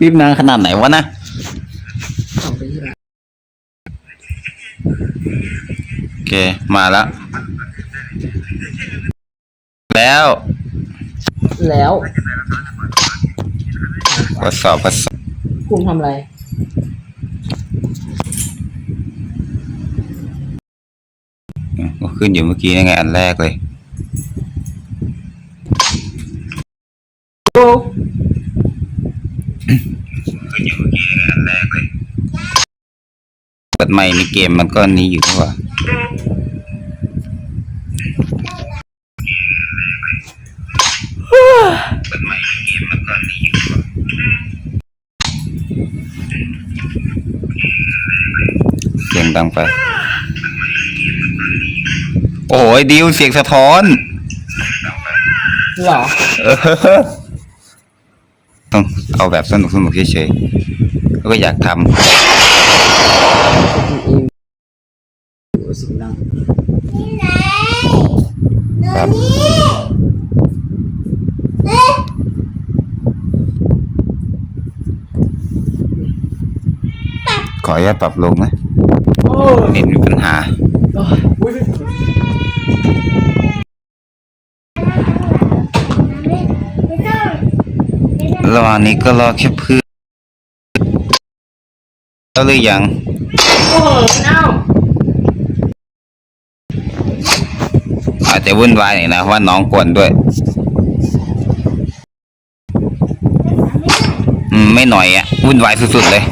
รีบนานขนาดไหนวะนะสองปีที่แล้วโอเค มาแล้ว แล้วแล้วทดสอบทดสอบภูมิทำอะไรก็ขึ้นอยู่เมื่อกี้ยังไงอันแรกเลยโอ้ เปิดใหม่ในเกมมันก็นี้อยู่นี่หว่าเปิดใหม่ในเกมมันก็นี้อยู่นี่หว่า เสียงดังไป โอ้ยดิวเสียงสะท้อนเหรอเออต้องเอาแบบสนุกสนุกเฉยๆแล้วก็อยากทเองอยู่ เสียงดังำครับขออนุญาตปรับลงนะโอ้เน็ตมีปัญหาระหว่างนี้ก็รอแค่เพื่อนแล้วหรือยัง โอ้เอ้า อาจจะวุ่นวายหน่อยนะเพราะว่าน้องกวนด้วย อืมไม่หน่อยอะวุ่นวายสุดๆเลย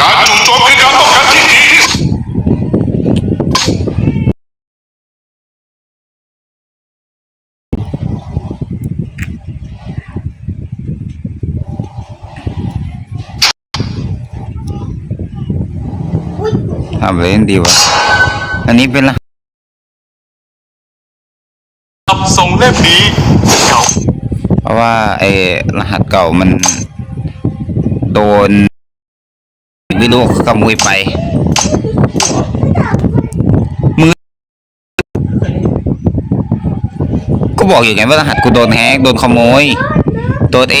การจู่โจมคือการป้องกันที่ดีที่สุดทำอะไรกันดีวะ อันนี้เป็นละรับส่งเล่มนี้เก่าเพราะว่าไอ้รหัสเก่ามัน โดนไม่รู้ขโมยไป มือ ก็บอกอยู่ไงว่ารหัสกูโดนแฮกโดนขโมย โดนเอ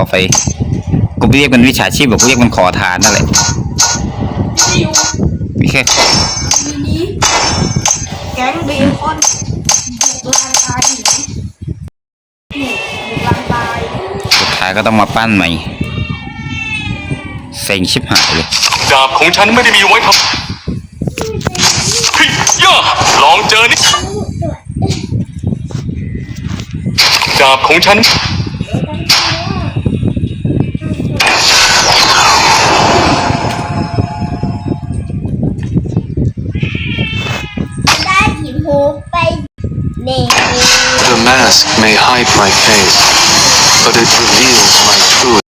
ต่อไปกูไม่เรียกมันวิชาชีพบอกกูเรียกมันขอทานนั่นแหละ มีแค่นี้แก๊งเบคอนบุกลางตายอยู่ไหนนี่บุกลางตายสุดท้ายก็ต้องมาปั้นใหม่เซ็งชิบหายเลยดาบของฉันไม่ได้มีไว้ทำเฮ้ยย่าลองเจอนี่ดาบของฉัน ได้หินโฮไปเน่ The mask may hide my face, but it reveals my truth.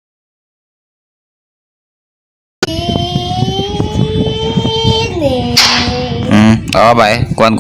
เน่อืมเอาเข้าไปกวน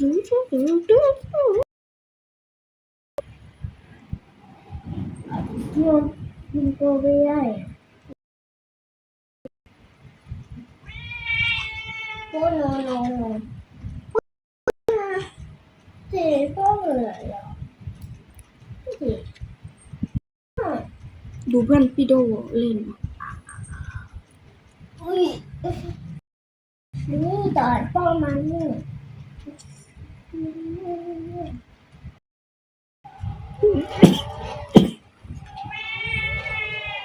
มันมันตัวไม่ได้โอ้โนโนโนเจ๊ก็เลยอะเจ๊ดูเพื่อ นพี่โดเล่นอุ้ยนี่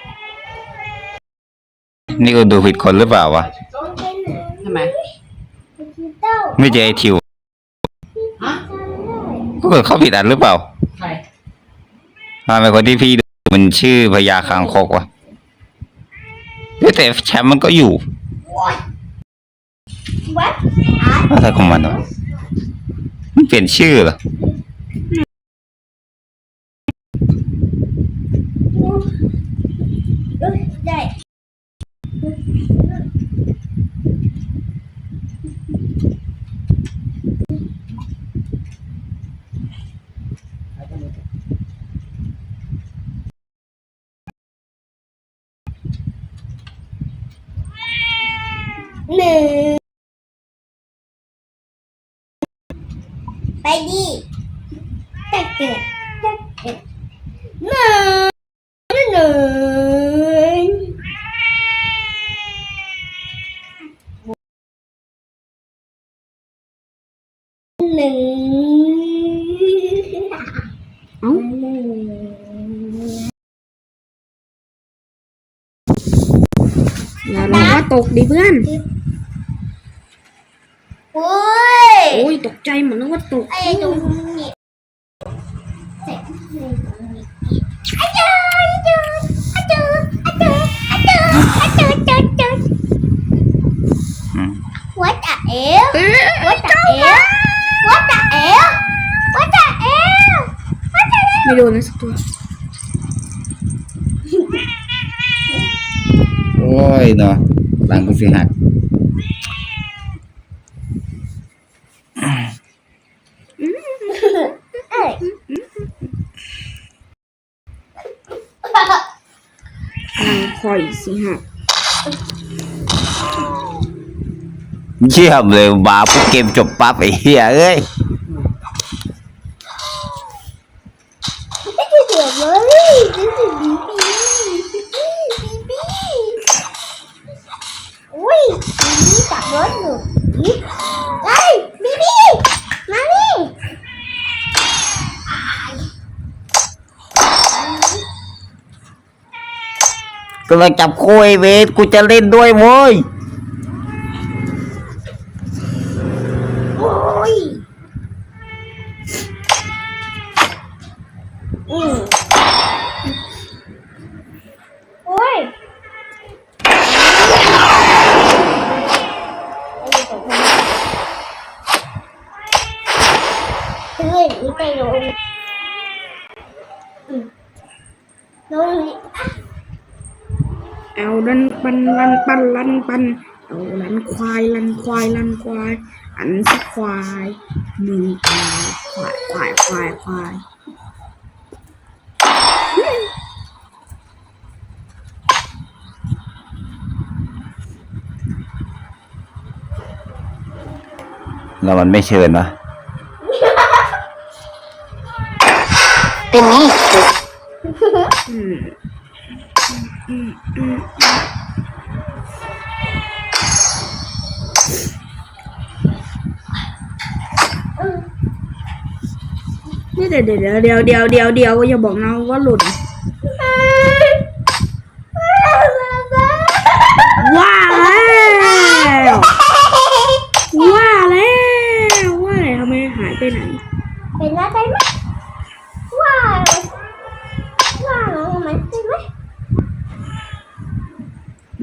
ตอนป้องมันนี่นี่ก็ดูผิดคนหรือเปล่าวะ ทำไมไม่เจอไอทิวฮะก็เกิดเข้าผิดอันหรือเปล่าใครมาเป็นคนที่พี่ดูมันชื่อพญาคางคกวะเฮ้ยแต่แชมป์มันก็อยู่วัดอะไรของมันวะ มันเปลี่ยนชื่อเหรอได้หนึ่ง ไปดิจักเกิดจักเกิดหนึ่งหนึ่งหนึ่งเอ้าหนึ่งอย่าลองว่าตกดิเพื่อน โอ้ยโอ้ยตกใจเหมือนนึกว่าตกไอ้ตรงนี้เสร็จเลยตรงนี้อาจารย์อาจารย์อาจารย์อาจารย์อาจารย์อาจารย์อาจารย์อาจารย์อืม What the hell What the hell What the hell What the hell What the hell ไม่โดนนะสักตัวโอ้ยเนาะหลังกูสิหัก เอ้ย นาง คอยสิฮะเยี่ยมเลยบาปุ๊บเกมจบปั๊บไอ้เหี้ยเอ้ยไม่ใช่เดี๋ยวเลยนี่คือบีบีบีบีอุ้ยบีบีจับรถอยู่บีเฮ้ยบีบีมานี่ กำลังจับโคุยเวทกูจะเล่นด้วยโว้ยโอ้ยอืมโอ้ยเฮ้ยนี่ไปลงอืมลงนี่ เอาดันปันลันปันลันปันเอาลันควายลันควายลันควาย อันสิควายมือควายควายควายควายแล้วมันไม่เชิญวะ Beneath this อืมอืมอืมนี่ เดี๋ยวเดี๋ยวเดี๋ยวเดี๋ยวเดี๋ยวเดี๋ยวอย่าบอกนะว่าหลุด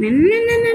Na na na na.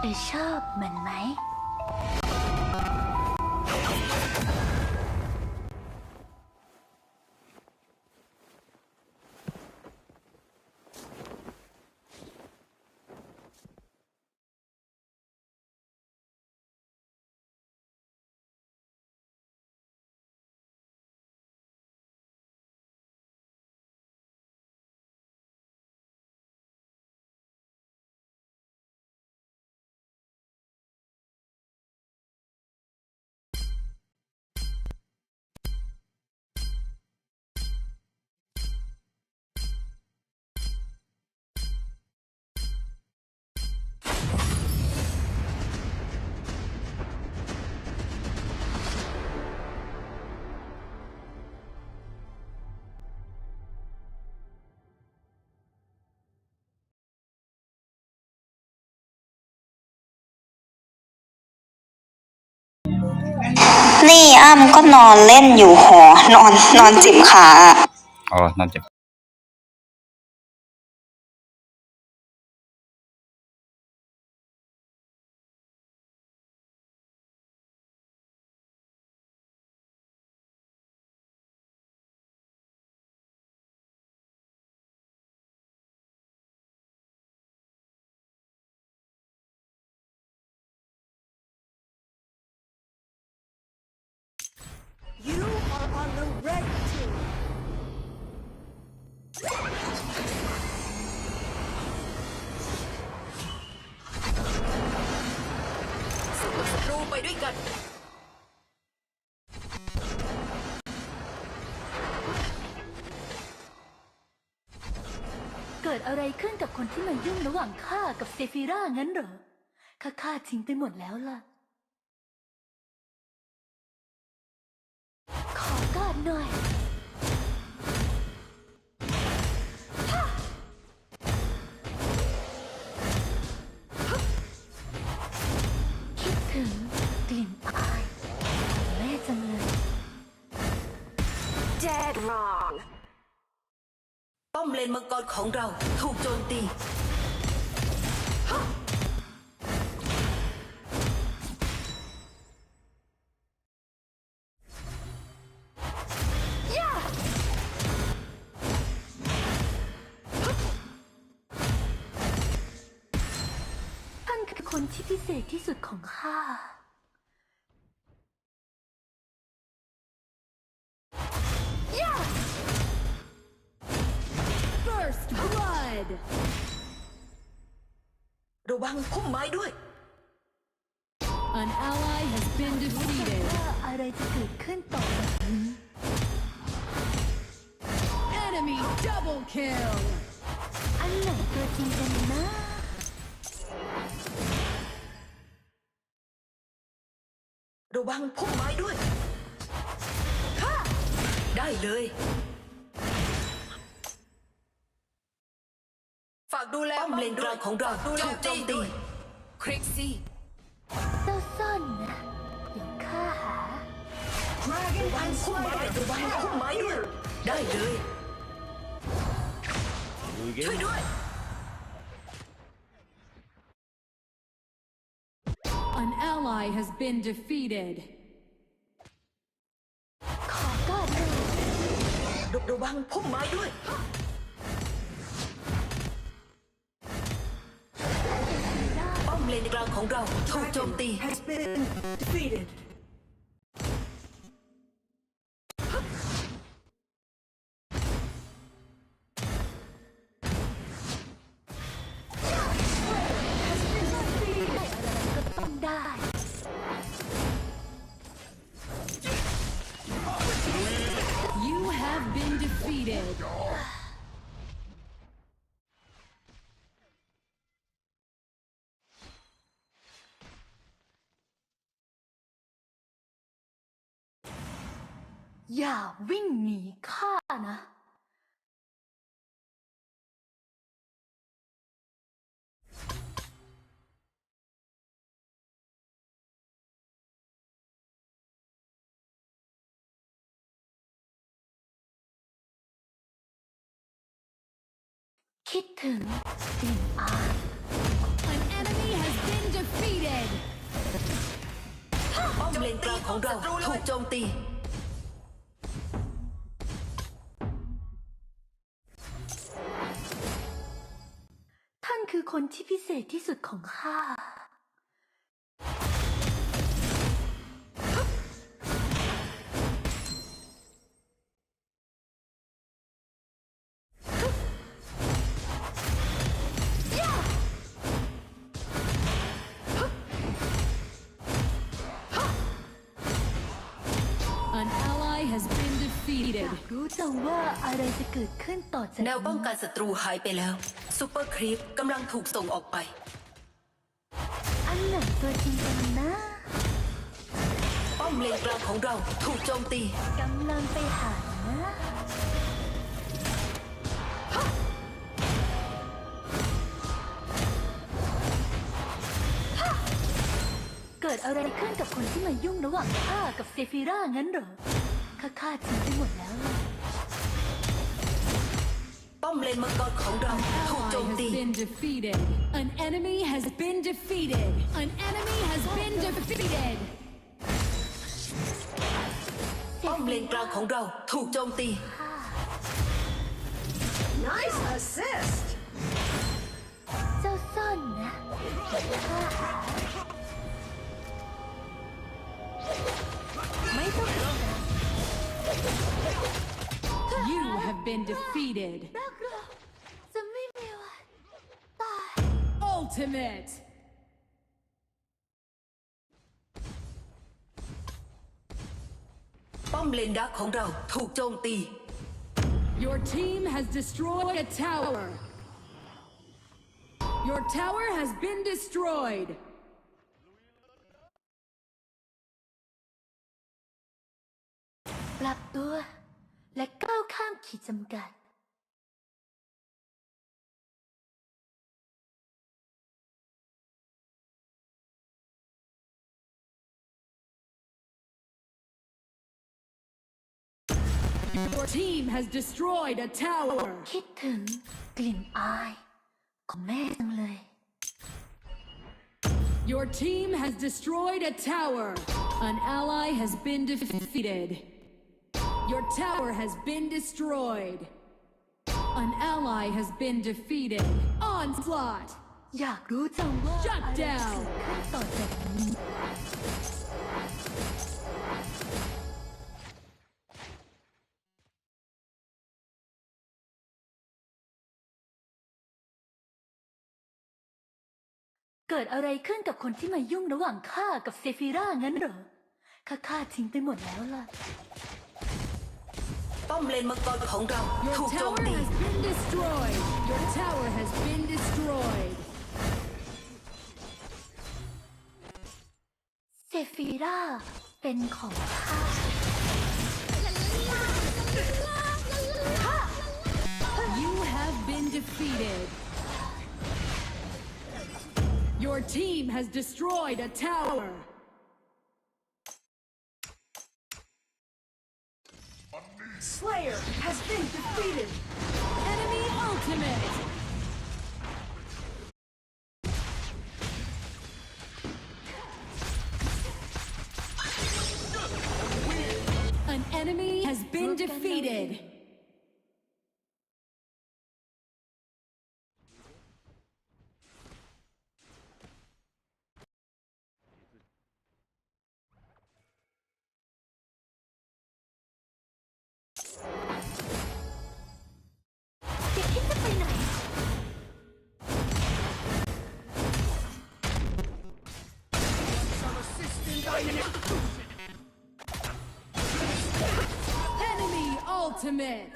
เธอชอบมันไหม นี่อ้ำก็นอนเล่นอยู่หอนอนนอนจิบขา อ๋อนอนจะเกิดอะไรขึ้นกับคนที่มายุ่งระหว่างข้ากับเซฟิร่างั้นเหรอ ข้าฆ่าทิ้งไปหมดแล้วล่ะ หน่อยคิดถึงกลิ่นอายของแม่จังเลยป้อมเลนมังกรของเราถูกโจมตี ระวังพุ่มไม้ด้วย An ally has been แต่ defeated. ว่าอะไรจะเกิดขึ้นต่อจากนี้ Enemy double kill. อันไหนตัวจริงกันนะ ระวังพุ่มไม้ด้วยค่ะได้เลยากดูแลป้อมเลนกลางของเราถูกโจมตีคริกซี่เจ้าซ่อนนะเดี๋ยวข้าหาระวังพุ่มไม้ระวังพุ่มไม้ด้วยได้เลยช่วยด้วย An ally has been defeated. ขอกอดหน่อยระระวังพุ่มไม้ด้วย ป้อมเลนกลางของเราถูกโจมตี อย่าวิ่งหนีข้านะ คิดถึงสิ่งอา An enemy has been defeated. ป้อมเลนกลางของเราถูกโจมตี คือคนที่พิเศษที่สุดของข้า An ally has been อ defeated. ยากรู้จังว่าอะไรจะเกิดขึ้นต่อจากแนวป้องกันศัตรูหายไปแล้ว ซูเปอร์ครีปกำลังถูกส่งออกไป อันไหนตัวจริงกันนะ ป้อมเลนกลางของเราถูกโจมตี กำลังไปหานะ เกิดอะไรขึ้นกับคนที่มายุ่งระหว่างข้ากับเซฟิร่างั้นเหรอ ข้าฆ่าทิ้งไปหมดแล้วล่ะ ป้อมเลนมังกรของเราถูกโจ Ally ม has ตี been defeated. An enemy has been defeated. An enemy has been defeated. ป้อมเลนกลางของเราถูกโจมตี Nice assist เจ้าซ่อนนะข้าหาไม่ต้องหรอกนะ You have been defeated. Ultimate. ป้อมเลนดักของเราถูกโจมตี Your team has destroyed a tower. Your tower has been destroyed. ปรับตัวและ Your team has destroyed a tower. คิดถึงกลิ่นอายของแม่จังเลย Your team has destroyed a tower. An ally has been defeated. Your tower has been destroyed. An ally has been defeated. Onslaught. อยากรู้จังว่า Shut อะไร down เกิดขึ้นต่อจากนี้ เกิดอะไรขึ้นกับคนที่มายุ่งระหว่างข้ากับเซฟิร่างั้นเหรอข้าฆ่าทิ้งไปหมดแล้วล่ะ ป้อมเลนมังกรของเรา Your ถูกโจม tower ตี has been destroyed. Your tower has been destroyed. เซฟิร่าเป็นของข้า You have been defeated. Your team has destroyed a tower. Slayer has been defeated Enemy ultimate. Ultimate.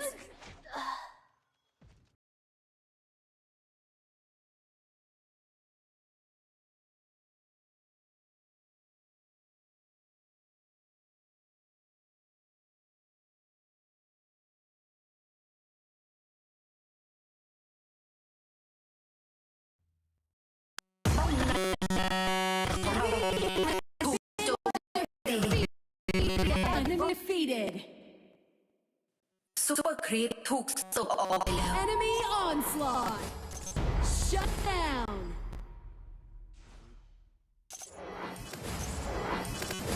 Enemy Super Creep took so all. Enemy onslaught. Shut down.